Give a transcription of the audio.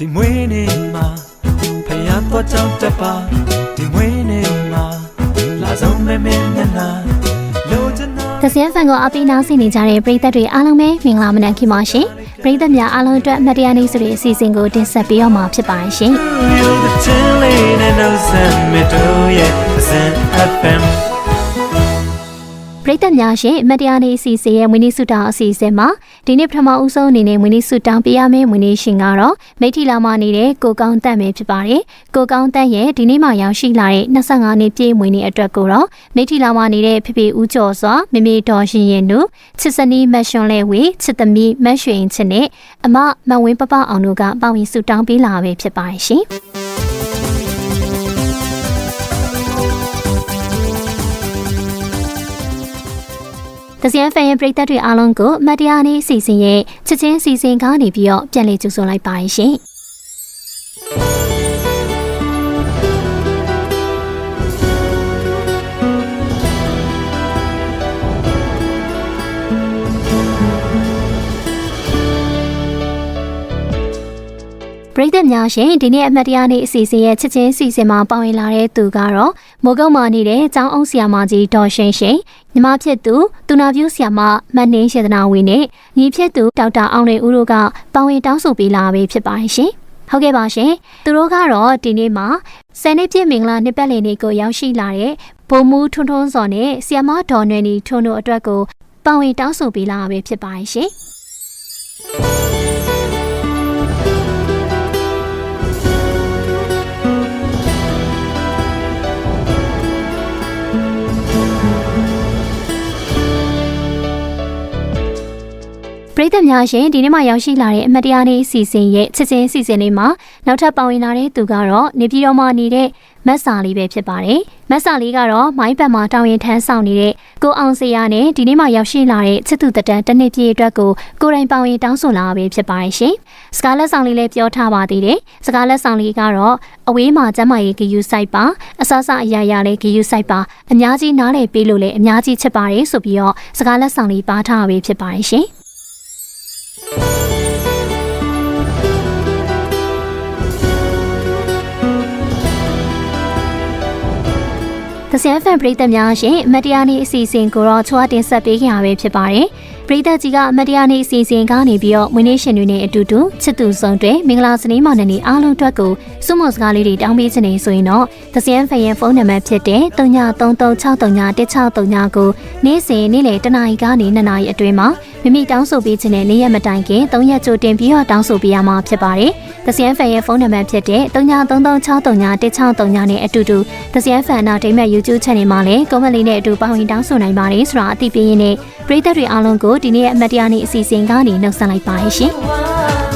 ဒီမွေးနေ့မှာဖယားတော့ကြောက်တပါဒီမွေးနေ့မှာလာဆောင်မဲမဲနဲ့နာလိုချင်တာသစင်းဖန်ကိုအပိနောက်ဆင်နေကြတဲ့ပရိသတ်တွေအားလုံးပဲမင်္ဂလာမနက်ခင်ပါရှင်ပရိသတ်များအားလုံးအတွက်အမတ်တရားနေ့ဆိုတဲ့အစီအစဉ်ကိုတင်ဆက်ပေးတော့မှာဖြစ်ပါရှင် You're the chilling and no sun me do yeah အစံ FM ပရိသတ်များရှင်အမတ်တရားနေ့အစီအစဉ်ရဲ့မွေးနေ့ဆုတောင်းအစီအစဉ်မှာဒီနေ့ပထမဦးဆုံးအနေနဲ့မွေးနေ့ဆုတောင်းပေးရမယ့်မွေးနေ့ရှင်ကတော့မိထီလာမနေတဲ့ကိုကောင်းတန့်ပဲဖြစ်ပါတယ်ကိုကောင်းတန့်ရဲ့ဒီနေ့မှရောက်ရှိလာတဲ့25နှစ်ပြည့်မွေးနေ့အတွက်ကိုတော့မိထီလာမနေတဲ့ဖေဖေဦးကျော်စွာမိမိတော်ရှင်ရင်တို့ချစ်စနီးမတ်ရွှွန်လဲဝေချစ်သမီးမတ်ရွှင်ချစ်နဲ့အမမန်ဝင်းပပအောင်တို့ကပါဝင်ဆုတောင်းပေးလာပဲဖြစ်ပါတယ်ရှင် တစင်ဖန်ရဲ့ပရိသတ်တွေအားလုံးကိုအမတ်တရားနေ့အစီအစဉ်ရဲ့ချစ်ချင်းအစီအစဉ်ကနေပြီးတော့ပြန်လည်ကြိုဆိုလိုက်ပါရှင်။ ပရိသတ်များရှင်ဒီနေ့အမတ်တရားနေ့အစီအစဉ်ရဲ့ချစ်ချင်းအစီအစဉ်မှာပါဝင်လာတဲ့သူကတော့မိုးကုတ်မှာနေတဲ့အကျောင်းအောင်ဆရာမကြီးဒေါ်ရှင်ရှင်ညီမဖြစ်သူသူနာပြုဆရာမမတ်နှင်းရှေဒနာဝင်းနဲ့ညီဖြစ်သူဒေါက်တာအောင်လွင်ဦးတို့ကပါဝင်တောင်းဆိုပေးလာပြီဖြစ်ပါတယ်ရှင်ဟုတ်ကဲ့ပါရှင်သူတို့ကတော့ဒီနေ့မှာဆယ်နှစ်ပြည့်မင်္ဂလာနှစ်ပတ်လည်နေ့ကိုရောက်ရှိလာတဲ့ဘုံမူထွန်းထွန်းစော်နဲ့ဆီယမဒေါ်နွယ်နီထွန်းတို့အတွက်ကိုပါဝင်တောင်းဆိုပေးလာပြီဖြစ်ပါတယ်ရှင် ပရိသတ်များရှင်ဒီနေ့မှရောက်ရှိလာတဲ့အမတ်တရားနေ့အစီအစဉ်ရဲ့ချစ်ချင်းအစီအစဉ်လေးမှာနောက်ထပ်ပါဝင်လာတဲ့သူကတော့နေပြည်တော်မှာနေတဲ့မတ်စာလေးပဲဖြစ်ပါတယ်။မတ်စာလေးကတော့မိုင်းဘက်မှာတောင်းရင်ထမ်းဆောင်နေတဲ့ကိုအောင်စရာနဲ့ဒီနေ့မှရောက်ရှိလာတဲ့ချစ်သူတတန်တစ်နှစ်ပြည့်အတွက်ကိုကိုယ်တိုင်ပါဝင်တောင်းဆိုလာပဲဖြစ်ပါတယ်ရှင်။စကားလက်ဆောင်လေးလည်းပြောထားပါသေးတယ်။စကားလက်ဆောင်လေးကတော့အဝေးမှာကျမ်းမာရေးဂယူဆိုင်ပါအဆဆအရာရာလေးဂယူဆိုင်ပါအများကြီးနားလည်ပေးလို့လည်းအများကြီးချစ်ပါတယ်ဆိုပြီးတော့စကားလက်ဆောင်လေးပါထားပဲဖြစ်ပါတယ်ရှင်။ သစင်ဖန်ပရိသတ်များရှင်အမတ်တရားနေ့အစီအစဉ်ကိုတော့ချွာတင်ဆက်ပေးကြရပဲဖြစ်ပါတယ်။ပရိသတ်ကြီးကအမတ်တရားနေ့အစီအစဉ်ကနေပြီးတော့မွေးနေ့ရှင်တွေနဲ့အတူတူချစ်သူဆုံးတွေမင်္ဂလာစနေမောင်နှံနေအားလုံးအတွက်ကိုစုမုံစကားလေးတွေတောင်းပေးခြင်းနေဆိုရင်တော့သစင်ဖန်ရဲ့ဖုန်းနံပါတ်ဖြစ်တဲ့3933631639ကိုနေ့စဉ်နေ့လယ်တနာရီကနေ2နာရီအတွင်းမှာ မိမိတောင်းဆိုပေးခြင်းနဲ့နေ့ရက်မတိုင်ခင်3ရက်ကြိုတင်ပြီးတော့တောင်းဆိုပေးရမှာဖြစ်ပါတယ်။သစင်ဖန်ရဲ့ဖုန်းနံပါတ်ဖြစ်တဲ့3933631639နဲ့အတူတူသစင်ဖန်နာဒိမတ် YouTube channel မှာလည်း comment လေးနဲ့အတူပါဝင်တောင်းဆိုနိုင်ပါတယ်ဆိုတာအသိပေးရင်းနဲ့ပရိသတ်တွေအားလုံးကိုဒီနေ့ရဲ့အမတ်တရားနေ့အစီအစဉ်ကနေနှုတ်ဆက်လိုက်ပါရှင်။